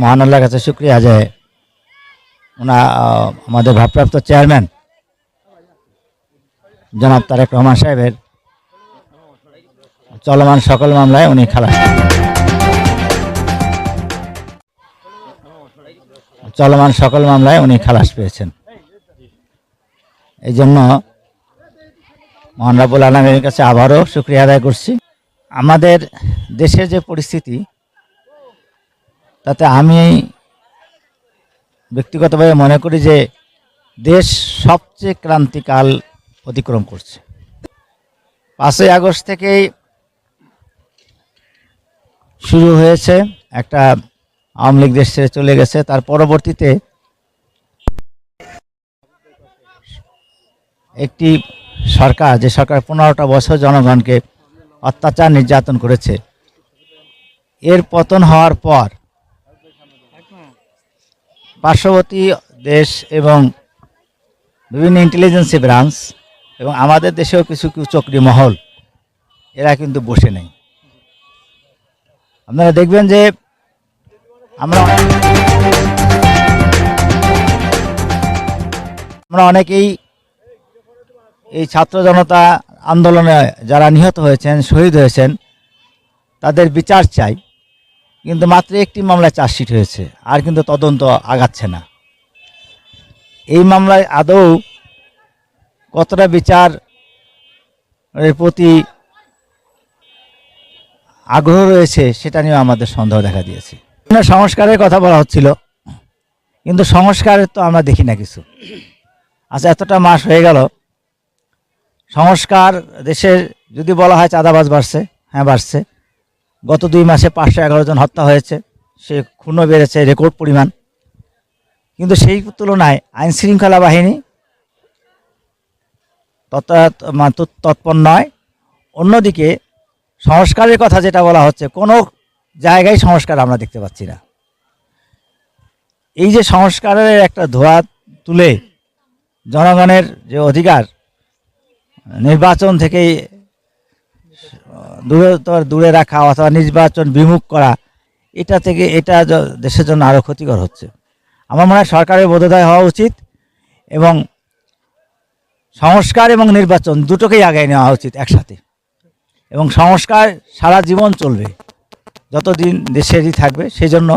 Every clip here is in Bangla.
মহান আল্লাহর কাছে শুক্রিয়া যে ওনা আমাদের ভারপ্রাপ্ত চেয়ারম্যান, জনাব তারেক রহমান সাহেবের চলমান সকল মামলায় উনি খালাস চলমান সকল মামলায় উনি খালাস পেয়েছেন। এই জন্য মহান রাবুল আলমের কাছে আবারও শুক্রিয়া আদায় করছি। আমাদের দেশের যে পরিস্থিতি তাতে আমি ব্যক্তিগতভাবে মনে করি যে দেশ সবচেয়ে ক্রান্তিকাল অতিক্রম করছে। পাঁচই আগস্ট থেকেই শুরু হয়েছে একটা আওয়ামী লীগ দেশ চলে গেছে। তার পরবর্তীতে একটি সরকার, যে সরকার পনেরোটা বছর জনগণকে অত্যাচার, নির্যাতন করেছে, এর পতন হওয়ার পর পার্শ্ববর্তী দেশ এবং বিভিন্ন ইন্টেলিজেন্সি ব্রাঞ্চ এবং আমাদের দেশেও কিছু কিছু চক্রী মহল, এরা কিন্তু বসে নেই। আপনারা দেখবেন যে আমরা আমরা অনেকেই এই ছাত্র জনতা আন্দোলনে যারা নিহত হয়েছেন, শহীদ হয়েছেন, তাদের বিচার চাই। কিন্তু মাত্র একটি মামলায় চার্জশিট হয়েছে, আর কিন্তু তদন্ত আগাচ্ছে না। এই মামলায় আদৌ কতটা বিচার এর প্রতি আগ্রহ রয়েছে, সেটা নিয়ে আমাদের সন্দেহ দেখা দিয়েছে। সংস্কারের কথা বলা হচ্ছিল, কিন্তু সংস্কারের তো আমরা দেখি না কিছু। আচ্ছা এতটা মাস হয়ে গেল, সংস্কার দেশের যদি বলা হয় চাঁদাবাজ বাড়ছে হ্যাঁ বাড়ছে। গত দুই মাসে পাঁচশো এগারো জন হত্যা হয়েছে। সে খুনও বেড়েছে, রেকর্ড পরিমাণ। কিন্তু সেই তুলনায় আইন শৃঙ্খলা বাহিনী তৎপর নয়। অন্যদিকে সংস্কারের কথা যেটা বলা হচ্ছে, কোনো জায়গায় সংস্কার আমরা দেখতে পাচ্ছি না। এই যে সংস্কারের একটা ধোয়া তুলে জনগণের যে অধিকার, নির্বাচন থেকেই দূরে দূরে রাখা অথবা নির্বাচন বিমুখ করা, এটা থেকে এটা দেশের জন্য আরও ক্ষতিকর হচ্ছে। আমার মনে হয় সরকারের বোধোদয় হওয়া উচিত এবং সংস্কার এবং নির্বাচন দুটোকেই আগায় নেওয়া উচিত একসাথে। এবং সংস্কার সারা জীবন চলবে, যতদিন দেশেরই থাকবে সেই জন্য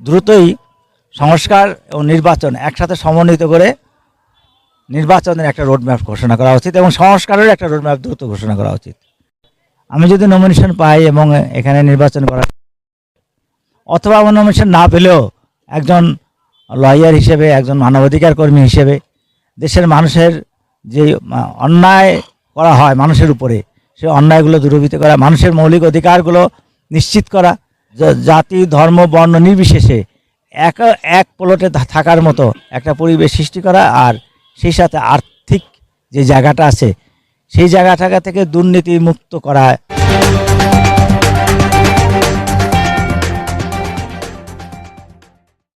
দ্রুতই সংস্কার এবং নির্বাচন একসাথে সমন্বিত করে নির্বাচনের একটা রোডম্যাপ ঘোষণা করা উচিত এবং সংস্কারের একটা রোডম্যাপ দ্রুত ঘোষণা করা উচিত। আমি যদি নমিনেশন পাই এবং এখানে নির্বাচন করা অথবা আমার নমিনেশন না পেলেও একজন লয়ার হিসেবে, একজন মানবাধিকার কর্মী হিসেবে দেশের মানুষের যে অন্যায় করা হয় মানুষের উপরে, সে অন্যায়গুলো দূরীভূত করা, মানুষের মৌলিক অধিকারগুলো নিশ্চিত করা জাতি, ধর্ম, বর্ণ নির্বিশেষে এক এক প্লটে থাকার মতো একটা পরিবেশ সৃষ্টি করা আর সেই সাথে আর্থিক যে জায়গাটা আছে সেই জায়গাটাকে থেকে দুর্নীতি মুক্ত করা।